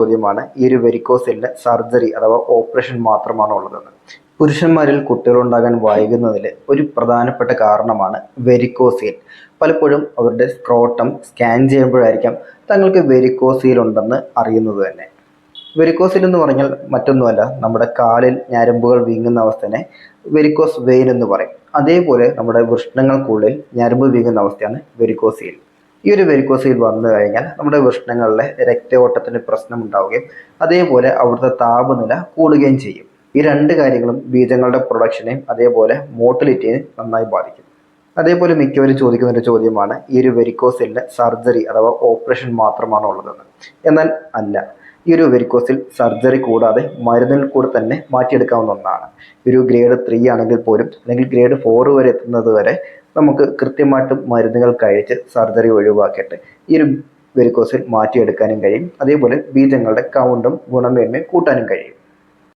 ചോദ്യമാണ്. ഈ ഒരു വെരിക്കോസിലിന് സർജറി അഥവാ ഓപ്പറേഷൻ മാത്രമാണ് ഉള്ളതെന്ന് പുരുഷന്മാരിൽ കുട്ടികളുണ്ടാകാൻ വൈകുന്നതിൽ ഒരു പ്രധാനപ്പെട്ട കാരണമാണ് വെരിക്കോസീൽ പലപ്പോഴും അവരുടെ സ്ക്രോട്ടം സ്കാൻ ചെയ്യുമ്പോഴായിരിക്കാം തങ്ങൾക്ക് വെരിക്കോസീൽ ഉണ്ടെന്ന് അറിയുന്നത് തന്നെ. വെരിക്കോസിൽ എന്ന് പറഞ്ഞാൽ മറ്റൊന്നുമല്ല നമ്മുടെ കാലിൽ ഞരമ്പുകൾ വീങ്ങുന്ന അവസ്ഥനെ വെരിക്കോസ് വെയിൻ എന്ന് പറയും. അതേപോലെ നമ്മുടെ വൃഷ്ണങ്ങൾക്കുള്ളിൽ ഞരമ്പ് വീങ്ങുന്ന അവസ്ഥയാണ് വെരിക്കോസീൽ ഈ ഒരു വെരിക്കോസിൽ വന്നു കഴിഞ്ഞാൽ നമ്മുടെ വൃഷ്ണങ്ങളിലെ രക്തയോട്ടത്തിന് പ്രശ്നം ഉണ്ടാവുകയും അതേപോലെ അവിടുത്തെ താപനില കൂടുകയും ചെയ്യും. ഈ രണ്ട് കാര്യങ്ങളും ബീജങ്ങളുടെ പ്രൊഡക്ഷനെയും അതേപോലെ മോട്ടിലിറ്റിയെയും നന്നായി ബാധിക്കും. അതേപോലെ മിക്കവരും ചോദിക്കുന്ന ഒരു ചോദ്യമാണ് ഈ ഒരു വെരിക്കോസിലിന്റെ സർജറി അഥവാ ഓപ്പറേഷൻ മാത്രമാണോ ഉള്ളതെന്ന് എന്നാൽ അല്ല. ഈ ഒരു വെരിക്കോസിൽ സർജറി കൂടാതെ മരുന്നിൽ കൂടെ തന്നെ മാറ്റിയെടുക്കാവുന്ന ഒന്നാണ്. ഒരു ഗ്രേഡ് ത്രീ ആണെങ്കിൽ പോലും അല്ലെങ്കിൽ ഗ്രേഡ് ഫോർ വരെ എത്തുന്നത് വരെ നമുക്ക് കൃത്യമായിട്ടും മരുന്നുകൾ കഴിച്ച് സർജറി ഒഴിവാക്കിയിട്ട് ഈ ഒരു വെരിക്കോസിൽ മാറ്റിയെടുക്കാനും കഴിയും. അതേപോലെ ബീജങ്ങളുടെ കൗണ്ടും ഗുണമേന്മയും കൂട്ടാനും കഴിയും.